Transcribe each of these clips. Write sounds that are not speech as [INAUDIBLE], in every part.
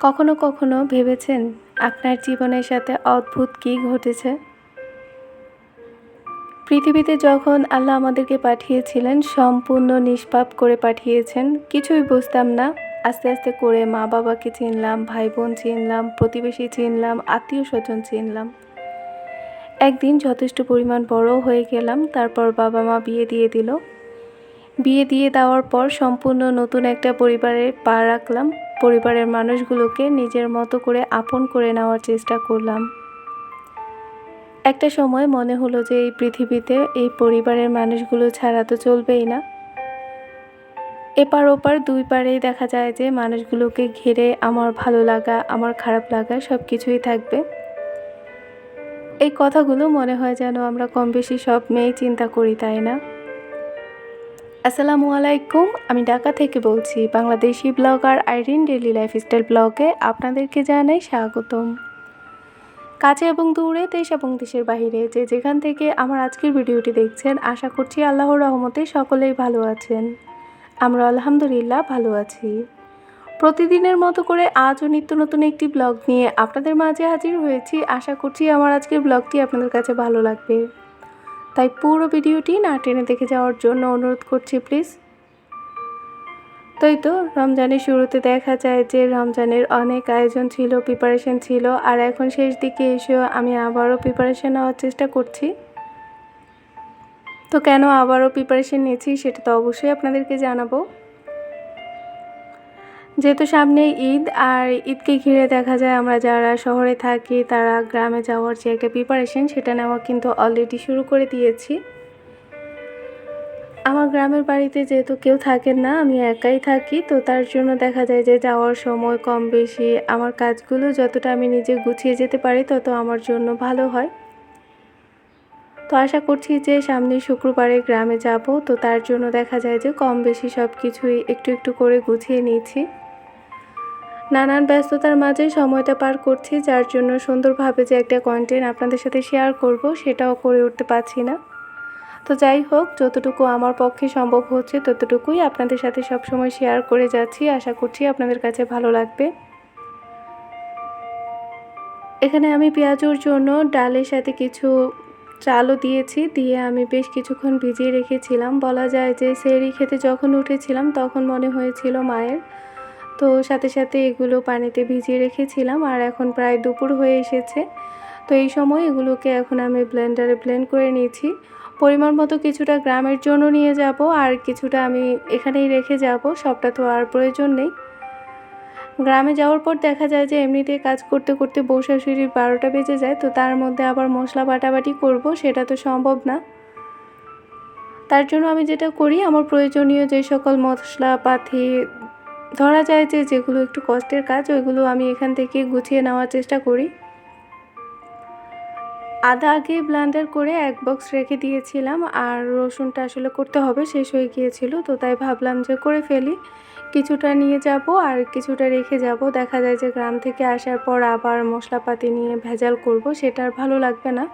কখনো কখনো ভেবেছেন আপনার জীবনের সাথে অদ্ভুত কী ঘটেছে? পৃথিবীতে যখন আল্লাহ আমাদেরকে পাঠিয়েছিলেন, সম্পূর্ণ নিষ্পাপ করে পাঠিয়েছেন, কিছুই বুঝতাম না। আস্তে আস্তে করে মা বাবাকে চিনলাম ভাই বোন চিনলাম, প্রতিবেশী চিনলাম আত্মীয় স্বজন চিনলাম। একদিন যথেষ্ট পরিমাণ বড় হয়ে গেলাম, তারপর বাবা মা বিয়ে দিয়ে দিল। বিয়ে দিয়ে দেওয়ার পর সম্পূর্ণ নতুন একটা পরিবারে পা রাখলাম। পরিবারের মানুষগুলোকে নিজের মতো করে আপন করে নেওয়ার চেষ্টা করলাম। একটা সময় মনে হলো যে এই পৃথিবীতে এই পরিবারের মানুষগুলো ছাড়া তো চলবেই না। এপার ওপার দুই পারেই দেখা যায় যে মানুষগুলোকে ঘিরে আমার ভালো লাগা, আমার খারাপ লাগা সব কিছুই থাকবে। এই কথাগুলো মনে হয় যেন আমরা কম বেশি সব মেয়েই চিন্তা করি, তাই না? আসসালামু আলাইকুম, আমি ঢাকা থেকে বলছি Bangladeshi blogger Irin daily lifestyle ব্লগে আপনাদেরকে জানাই স্বাগতম। কাছে এবং দূরে, দেশ এবং দেশের বাহিরে যে যেখান থেকে আমার আজকের ভিডিওটি দেখছেন, আশা করছি আল্লাহর রহমতে সকলেই ভালো আছেন। আমরা আলহামদুলিল্লাহ ভালো আছি। প্রতিদিনের মতো করে আজও নিত্য নতুন একটি ব্লগ নিয়ে আপনাদের মাঝে হাজির হয়েছি। আশা করছি আমার আজকের ব্লগটি আপনাদের কাছে ভালো লাগবে। তাই পুরো ভিডিওটি না টেনে দেখে যাওয়ার জন্য অনুরোধ করছি, প্লিজ। তাই তো, রমজানের শুরুতে দেখা যায় যে রমজানের অনেক আয়োজন ছিল প্রিপারেশন ছিল, আর এখন শেষ দিকে এসেও আমি আবারও প্রিপারেশন নেওয়ার চেষ্টা করছি। তো কেন আবারও প্রিপারেশন নিয়েছি, সেটা তো অবশ্যই আপনাদেরকে জানাব। যেহেতু সামনে ঈদ, আর ঈদকে ঘিরে দেখা যায় আমরা যারা শহরে থাকি, তারা গ্রামে যাওয়ার যে একটা প্রিপারেশন সেটা নেওয়া কিন্তু অলরেডি শুরু করে দিয়েছি। আমার গ্রামের বাড়িতে যেহেতু কেউ থাকেন না, আমি একাই থাকি, তো তার জন্য দেখা যায় যে যাওয়ার সময় কম বেশি আমার কাজগুলো যতটা আমি নিজে গুছিয়ে যেতে পারি, তত আমার জন্য ভালো হয়। তো আশা করছি যে সামনে শুক্রবারে গ্রামে যাব, তো তার জন্য দেখা যায় যে কম বেশি সব কিছুই একটু একটু করে গুছিয়ে নিয়েছি। নানান ব্যস্ততার মাঝে সময়টা পার করছি, যার জন্য সুন্দরভাবে যে একটা কন্টেন্ট আপনাদের সাথে শেয়ার করব সেটাও করে উঠতে পারছি না। তো যাই হোক, যতটুকু আমার পক্ষে সম্ভব হচ্ছে ততটুকুই আপনাদের সাথে সবসময় শেয়ার করে যাচ্ছি। আশা করছি আপনাদের কাছে ভালো লাগবে। এখানে আমি পেঁয়াজুর জন্য ডালের সাথে কিছু চালও দিয়েছি, দিয়ে আমি বেশ কিছুক্ষণ ভিজিয়ে রেখেছিলাম। বলা যায় যে সেরি খেতে যখন উঠেছিলাম, তখন মনে হয়েছিল মায়ের। তো সাথে সাথে এগুলো পানিতে ভিজিয়ে রেখেছিলাম আর এখন প্রায় দুপুর হয়ে এসেছে। তো এই সময় এগুলোকে এখন আমি ব্লেন্ডারে ব্লেন্ড করে নিয়েছি। পরিমাণ মতো কিছুটা গ্রামের জন্য নিয়ে যাব আর কিছুটা আমি এখানেই রেখে যাব, সবটা তো আর প্রয়োজন নেই। গ্রামে যাওয়ার পর দেখা যায় যে এমনিতেই কাজ করতে করতে বসা শরীর বারোটা বেজে যায়, তো তার মধ্যে আবার মশলা বাটাবাটি করব, সেটা তো সম্ভব না। তার জন্য আমি যেটা করি, আমার প্রয়োজনীয় যে সকল মশলাপাতি ধরা যায় যে যেগুলো একটু কষ্টের কাজ, ওইগুলো আমি এখান থেকে গুছিয়ে নেওয়ার চেষ্টা করি। আদা আগে ব্লান্ডার করে এক বক্স রেখে দিয়েছিলাম, আর রসুনটা আসলে করতে হবে, শেষ হয়ে গিয়েছিল, তো তাই ভাবলাম যে করে ফেলি। কিছুটা নিয়ে যাব আর কিছুটা রেখে যাব। দেখা যায় যে গ্রাম থেকে আসার পর আবার মশলাপাতি নিয়ে ভেজাল করব, সেটা আর ভালো লাগবে না।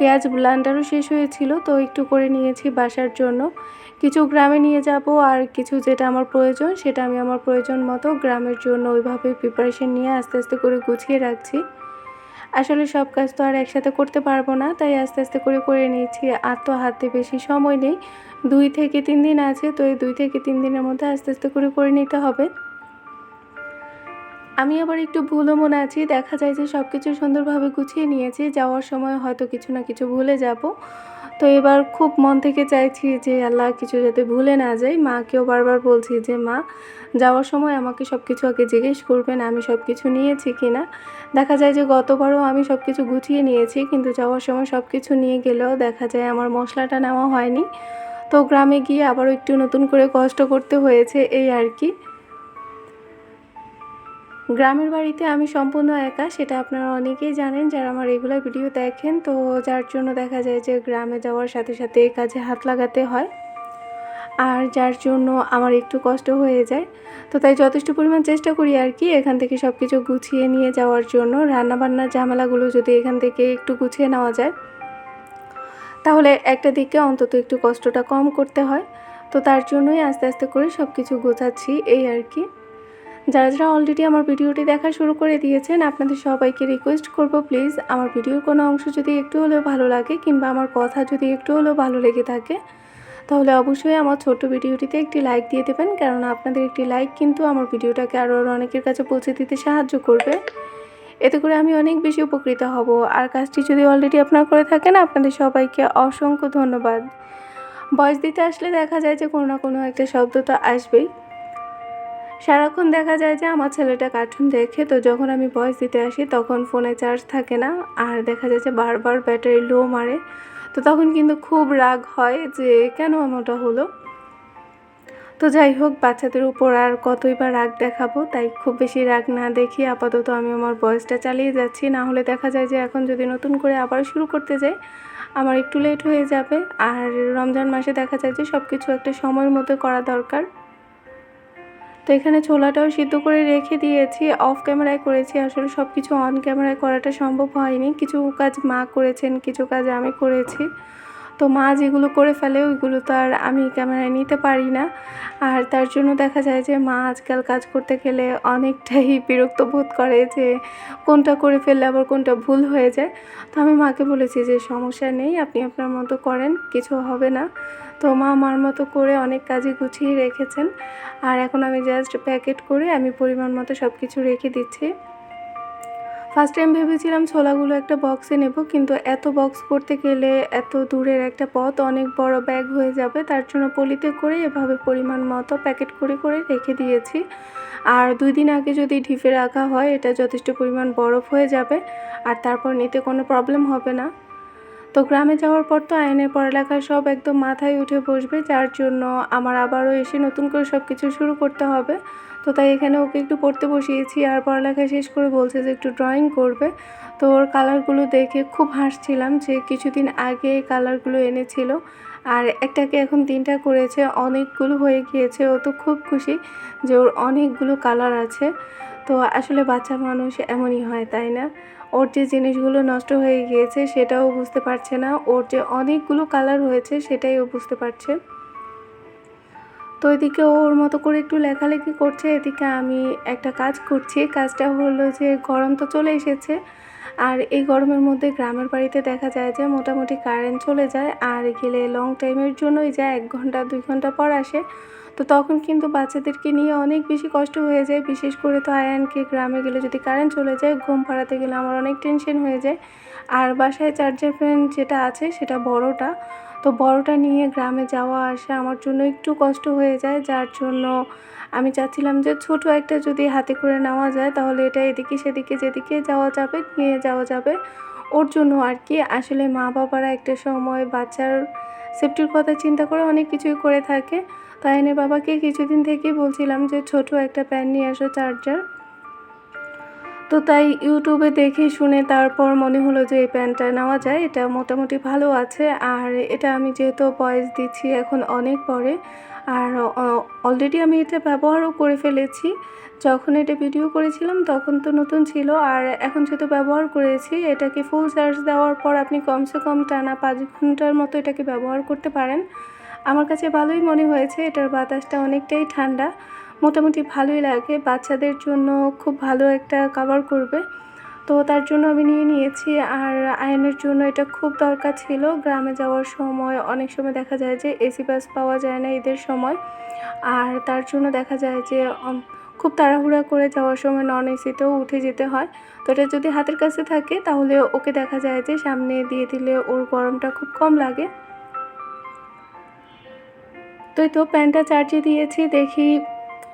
পেঁয়াজ ব্লান্ডারও শেষ হয়েছিল, তো একটু করে নিয়েছি বাসার জন্য। কিছু গ্রামে নিয়ে যাব আর কিছু যেটা আমার প্রয়োজন, সেটা আমি আমার প্রয়োজন মতো গ্রামের জন্য ওইভাবে প্রিপারেশন নিয়ে আস্তে আস্তে করে গুছিয়ে রাখছি। আসলে সব কাজ তো আর একসাথে করতে পারব না, তাই আস্তে আস্তে করে করে নিয়েছি। আর তো হাতে বেশি সময় নেই, দুই থেকে তিন দিন আছে, তো এই দুই থেকে তিন দিনের মধ্যে আস্তে আস্তে করে করে নিতে হবে। আমি আবার একটু ভুলও মনে আছি। দেখা যায় যে সব কিছু সুন্দরভাবে গুছিয়ে নিয়েছি। যাওয়ার সময় হয়তো কিছু না কিছু ভুলে যাব। তো এবার খুব মন থেকে চাইছি যে আল্লাহ কিছু যাতে ভুলে না যায়। মাকেও বারবার বলছি যে, মা, যাওয়ার সময় আমাকে সব কিছু আগে জিজ্ঞেস করবেন, আমি সব কিছু নিয়েছি কি না দেখা যায় যে গতবারও আমি সব কিছু গুছিয়ে নিয়েছি, কিন্তু যাওয়ার সময় সব কিছু নিয়ে গেলেও দেখা যায় আমার মশলাটা নেওয়া হয়নি। তো গ্রামে গিয়ে আবারও একটু নতুন করে কষ্ট করতে হয়েছে, এই আর কি। গ্রামের বাড়িতে আমি সম্পূর্ণ একা, সেটা আপনারা অনেকেই জানেন যারা আমার রেগুলার ভিডিও দেখেন। তো যার জন্য দেখা যায় যে গ্রামে যাওয়ার সাথে সাথে কাজে হাত লাগাতে হয়। আর যার জন্য আমার একটু কষ্ট হয়ে যায়। তো তাই যথেষ্ট পরিমাণ চেষ্টা করি আর কি এখান থেকে সব কিছু গুছিয়ে নিয়ে যাওয়ার জন্য। রান্নাবান্নার ঝামেলাগুলো যদি এখান থেকে একটু গুছিয়ে নেওয়া যায়, তাহলে একটা দিকে অন্তত একটু কষ্টটা কম করতে হয়। তো তার জন্যই আস্তে আস্তে করে সব কিছু গোছাচ্ছি, এই আর কি। যারা যারা অলরেডি আমার ভিডিওটি দেখা শুরু করে দিয়েছেন, আপনাদের সবাইকে রিকোয়েস্ট করব প্লিজ আমার ভিডিওর কোনো অংশ যদি একটু হলেও ভালো লাগে কিংবা আমার কথা যদি একটু হলেও ভালো লেগে থাকে, তাহলে অবশ্যই আমার ছোট্ট ভিডিওটিতে একটি লাইক দিয়ে দেবেন। কারণ আপনাদের একটি লাইক কিন্তু আমার ভিডিওটাকে আরও অনেকের কাছে পৌঁছে দিতে সাহায্য করবে। এতে করে আমি অনেক বেশি উপকৃত হব। আর কাজটি যদি অলরেডি আপনার করে থাকেন, আপনাদের সবাইকে অসংখ্য ধন্যবাদ। ভয়েস দিতে আসলে দেখা যায় যে কোনো না কোনো একটা শব্দ তো আসবেই। সারাক্ষণ দেখা যায় যে আমার ছেলেটা কার্টুন দেখে, তো যখন আমি ভয়েস দিতে আসি তখন ফোনে চার্জ থাকে না। আর দেখা যায় যে বারবার ব্যাটারি লো মারে। তো তখন কিন্তু খুব রাগ হয় যে কেন এমনটা হলো? তো যাই হোক, বাচ্চাদের উপর আর কতই বা রাগ দেখাবো, তাই খুব বেশি রাগ না দেখি আপাতত আমি আমার বয়সটা চালিয়ে যাচ্ছি। না হলে দেখা যায় যে এখন যদি নতুন করে আবার শুরু করতে যাই, আমার একটু লেট হয়ে যাবে। আর রমজান মাসে দেখা যায় যে সব কিছু একটা সময়ের মধ্যে করা দরকার। তো এখানে ছোলাটাও সিদ্ধ করে রেখে দিয়েছি অফ ক্যামেরায় করেছি। আসলে সব কিছু অন ক্যামেরায় করাটা সম্ভব হয়নি। কিছু কাজ মা করেছেন, কিছু কাজ আমি করেছি। তো মা যেগুলো করে ফেলে, ওইগুলো তো আর আমি ক্যামেরায় নিতে পারি না। আর তার জন্য দেখা যায় যে মা আজকাল কাজ করতে গেলে অনেকটাই [LAUGHS] বিরক্ত বোধ করে যে কোনটা করে ফেললে আবার কোনটা ভুল হয়ে যায়। তো আমি মাকে বলেছি যে, সমস্যা নেই, আপনি আপনার মতো করেন, কিছু হবে না। তো মা আমার মতো করে অনেক কাজই গুছিয়ে রেখেছেন। আর এখন আমি জাস্ট প্যাকেট করে আমি পরিমাণ মতো সব কিছু রেখে দিচ্ছি। ফার্স্ট টাইম ভেবেছিলাম ছোলাগুলো একটা বক্সে নেব, কিন্তু এত বক্স করতে গেলে এত দূরের একটা পথ, অনেক বড় ব্যাগ হয়ে যাবে। তার জন্য পলিতে করে এভাবে পরিমাণ মতো প্যাকেট করে করে রেখে দিয়েছি। আর দুই দিন আগে যদি ঢিপে রাখা হয়, এটা যথেষ্ট পরিমাণ বরফ হয়ে যাবে, আর তারপর নিতে কোনো প্রবলেম হবে না। তো গ্রামে যাওয়ার পর তো আইনের পড়ালেখা সব একদম মাথায় উঠে বসবে, যার জন্য আমার আবারও এসে নতুন করে সব কিছু শুরু করতে হবে। তো তাই এখানে ওকে একটু পড়তে বসিয়েছি আর পড়ালেখা শেষ করে বলছে যে একটু ড্রয়িং করবে। তো ওর কালারগুলো দেখে খুব হাসছিলাম যে কিছুদিন আগে কালারগুলো এনেছিল আর একটাকে এখন তিনটা করেছে, অনেকগুলো হয়ে গিয়েছে, ও তো খুব খুশি যে ওর অনেকগুলো কালার আছে। তো আসলে বাচ্চা মানুষ এমনই হয়, তাই না? ওর যে জিনিসগুলো নষ্ট হয়ে গিয়েছে সেটাও বুঝতে পারছে না। ওর যে অনেকগুলো কালার হয়েছে সেটাই ও বুঝতে পারছে। তো এদিকে ওর মতো করে একটু লেখালেখি করছে। এদিকে আমি একটা কাজ করছি। কাজটা হলো যে গরম তো চলে এসেছে। আর এই গরমের মধ্যে গ্রামের বাড়িতে দেখা যায় যে মোটামুটি কারেন্ট চলে যায়, আর গেলে লং টাইমের জন্যই যায়, এক ঘণ্টা, দুই ঘণ্টা পর আসে। তো তখন কিন্তু বাচ্চাদেরকে নিয়ে অনেক বেশি কষ্ট হয়ে যায়। বিশেষ করে তো আয়ানকে গ্রামে গেলে যদি কারেন্ট চলে যায়, ঘুম পাড়াতে গেলে আমার অনেক টেনশন হয়ে যায়। আর বাসায় চার্জার ফ্যান যেটা আছে, সেটা বড়টা। তো বড়টা নিয়ে গ্রামে যাওয়া আসা আমার জন্য একটু কষ্ট হয়ে যায়, যার জন্য আমি চাচ্ছিলাম যে ছোট একটা যদি হাতে করে নেওয়া যায় তাহলে এটা এদিকে সেদিকে যেদিকে যাওয়া যাবে নিয়ে যাওয়া যাবে। ওর জন্য আর কি, আসলে মা বাবারা একটা সময় বাচ্চার সেফটির কথা চিন্তা করে অনেক কিছুই করে থাকে। তাই এনে বাবাকে কিছুদিন থেকেই বলছিলাম যে ছোট একটা প্যান নিয়ে আসো চার্জার তো তাই ইউটিউবে দেখে শুনে তারপর মনে হলো যে এই প্যান্টটা নেওয়া যায়, এটা মোটামুটি ভালো আছে। আর এটা আমি যেহেতু বয়স দিচ্ছি এখন অনেক পরে, আর অলরেডি আমি এটা ব্যবহারও করে ফেলেছি। যখন এটা ভিডিও করেছিলাম তখন তো নতুন ছিল, আর এখন যেহেতু ব্যবহার করেছি, এটাকে ফুল চার্জ দেওয়ার পর আপনি কমসে কম টানা পাঁচ ঘণ্টার মতো এটাকে ব্যবহার করতে পারেন। আমার কাছে ভালোই মনে হয়েছে, এটার বাতাসটা অনেকটাই ঠান্ডা। মোটামুটি ভালোই লাগে। বাচ্চাদের জন্য খুব ভালো একটা কাভার করবে। তো তার জন্য আমি নিয়ে নিয়েছি। আর আয়নের জন্য এটা খুব দরকার ছিল। গ্রামে যাওয়ার সময় অনেক সময় দেখা যায় যে এসি বাস পাওয়া যায় না ঈদের সময়। আর তার জন্য দেখা যায় যে খুব তাড়াহুড়া করে যাওয়ার সময় নন এসিতেও উঠে যেতে হয়। তো এটা যদি হাতের কাছে থাকে, তাহলে ওকে দেখা যায় যে সামনে দিয়ে দিলে ওর গরমটা খুব কম লাগে। তো তো প্যান্টটা চার্জে দিয়েছি। দেখি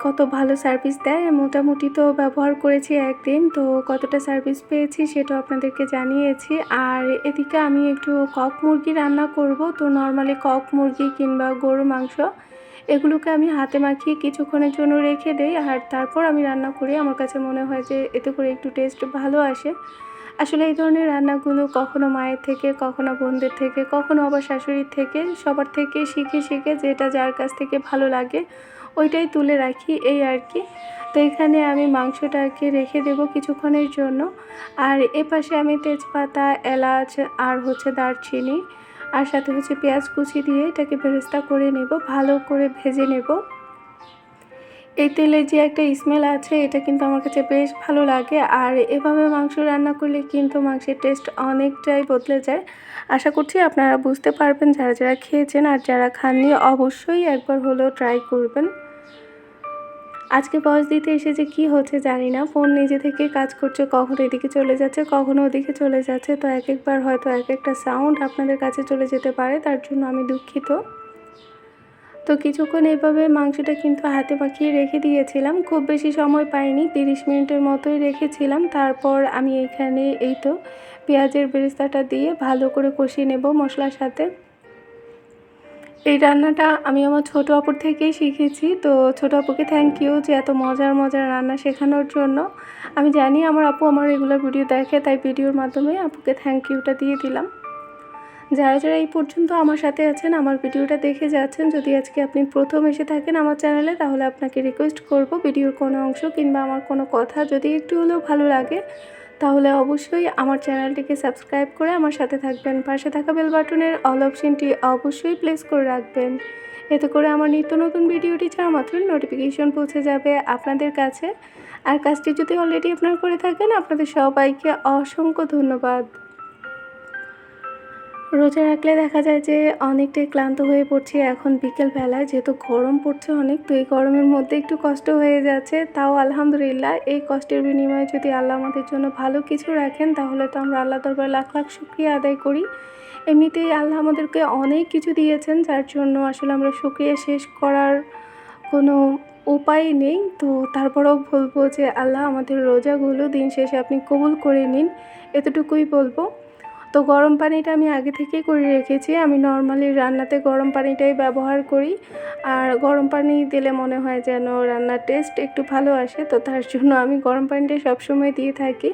কত ভালো সার্ভিস দেয়। মোটামুটি তো ব্যবহার করেছি একদিন, তো কতটা সার্ভিস পেয়েছি সেটা আপনাদেরকে জানিয়েছি। আর এদিকে আমি একটু কক মুরগি রান্না করব, তো নর্মালি কক মুরগি কিংবা গরু মাংস, এগুলোকে আমি হাতে মাখিয়ে কিছুক্ষণের জন্য রেখে দেই। আর তারপর আমি রান্না করি। আমার কাছে মনে হয় যে এতে করে একটু টেস্ট ভালো আসে। আসলে এই ধরনের রান্নাগুলো কখনো মায়ের থেকে, কখনো বোনদের থেকে, কখনো আবার শাশুড়ির থেকে, সবার থেকে শিখে শিখে যেটা যার কাছ থেকে ভালো লাগে ওইটাই তুলে রাখি, এই আর কি। তো এখানে আমি মাংসটাকে রেখে দেব কিছুক্ষণের জন্য। আর এ পাশে আমি তেজপাতা, এলাচ আর হচ্ছে দারচিনি আর সাথে হচ্ছে পেঁয়াজ কুচি দিয়ে এটাকে বেরেস্তা করে নেব, ভালো করে ভেজে নেব। এই তেলের যে একটা স্মেল আছে, এটা কিন্তু আমার কাছে বেশ ভালো লাগে। আর এভাবে মাংস রান্না করলে কিন্তু মাংসের টেস্ট অনেকটাই বদলে যায়। আশা করছি আপনারা বুঝতে পারবেন, যারা যারা খেয়েছেন আর যারা খাননি, অবশ্যই একবার হলেও ট্রাই করবেন। আজকে বয়স দিতে এসে যে কী হচ্ছে জানি না। ফোন নিজে থেকে কাজ করছে, কখনো এদিকে চলে যাচ্ছে, কখনো ওদিকে চলে যাচ্ছে। তো এক একবার হয়তো এক একটা সাউন্ড আপনাদের কাছে চলে যেতে পারে, তার জন্য আমি দুঃখিত। তো কিছুক্ষণ এইভাবে মাংসটা কিন্তু হাতে পাকিয়ে রেখে দিয়েছিলাম। খুব বেশি সময় পাইনি, তিরিশ মিনিটের মতোই রেখেছিলাম। তারপর আমি এখানে এই তো পেঁয়াজের বেরেস্তাটা দিয়ে ভালো করে কষিয়ে নেব মশলার সাথে। এই রান্নাটা আমি আমার ছোটো আপুর থেকেই শিখেছি। তো ছোটো আপুকে থ্যাংক ইউ যে এত মজার মজার রান্না শেখানোর জন্য। আমি জানি আমার আপু আমার রেগুলার ভিডিও দেখে, তাই ভিডিওর মাধ্যমে আপুকে থ্যাংক ইউটা দিয়ে দিলাম। যারা যারা এই পর্যন্ত আমার সাথে আছেন, আমার ভিডিওটা দেখে যাচ্ছেন, যদি আজকে আপনি প্রথম এসে থাকেন আমার চ্যানেলে তাহলে আপনাকে রিকোয়েস্ট করব ভিডিওর কোনো অংশ কিংবা আমার কোনো কথা যদি একটু হলেও ভালো লাগে। তাহলে অবশ্যই আমার চ্যানেলটিকে সাবস্ক্রাইব করে আমার সাথে থাকবেন। পাশে থাকা বেল বাটনের অল অপশনটি অবশ্যই প্লেস করে রাখবেন। এতে করে আমার নিত্য নতুন ভিডিওটি ছাড়া মাত্র নোটিফিকেশন পৌঁছে যাবে আপনাদের কাছে। আর কাজটি যদি অলরেডি আপনারা করে থাকেন, আপনাদের সবাইকে অসংখ্য ধন্যবাদ। রোজা রাখলে দেখা যায় যে অনেকটাই ক্লান্ত হয়ে পড়ছি। এখন বিকেলবেলায় যেহেতু গরম পড়ছে অনেক, তো এই গরমের মধ্যে একটু কষ্ট হয়ে যাচ্ছে। তাও আলহামদুলিল্লাহ, এই কষ্টের বিনিময়ে যদি আল্লাহ আমাদের জন্য ভালো কিছু রাখেন, তাহলে তো আমরা আল্লাহ দরবার লাখ লাখ শুক্রিয়া আদায় করি। এমনিতেই আল্লাহ আমাদেরকে অনেক কিছু দিয়েছেন, যার জন্য আসলে আমরা শুক্রিয়া শেষ করার কোনো উপায় নেই। তো তারপরেও বলব যে আল্লাহ আমাদের রোজাগুলো দিন শেষে আপনি কবুল করে নিন। এতটুকুই বলব। তো গরম পানিটা আমি আগে থেকেই করে রেখেছি। আমি নর্মালি রান্নাতে গরম পানিটাই ব্যবহার করি। আর গরম পানি দিলে মনে হয় যেন রান্নার টেস্ট একটু ভালো আসে, তো তার জন্য আমি গরম পানিটাই সবসময় দিয়ে থাকি।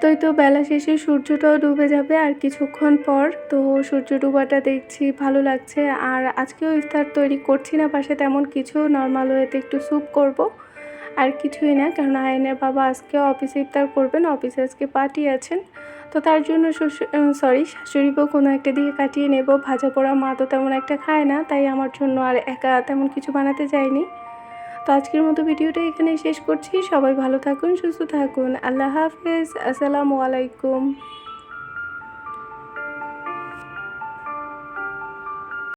তো তো বেলা শেষে সূর্যটাও ডুবে যাবে আর কিছুক্ষণ পর তো সূর্য ডুবাটা দেখছি ভালো লাগছে। আর আজকেও ইফতার তৈরি করছি না পাশে তেমন কিছু নর্মাল ওয়েতে একটু স্যুপ করব। আর কিছুই না, কারণ আয়নের বাবা আজকে অফিসে ইফতার করবেন অফিসে আজকে পার্টি আছেন। তো তার জন্য শ্বশুর সরি শাশুড়ি কোনো একটা দিকে কাটিয়ে নেব। ভাজা পোড়া মা তো তেমন একটা খায় না, তাই আমার জন্য আর একা তেমন কিছু বানাতে যায়নি। তো আজকের মতো ভিডিওটা এখানে শেষ করছি। সবাই ভালো থাকুন, সুস্থ থাকুন। আল্লাহ হাফেজ। আসসালামু আলাইকুম।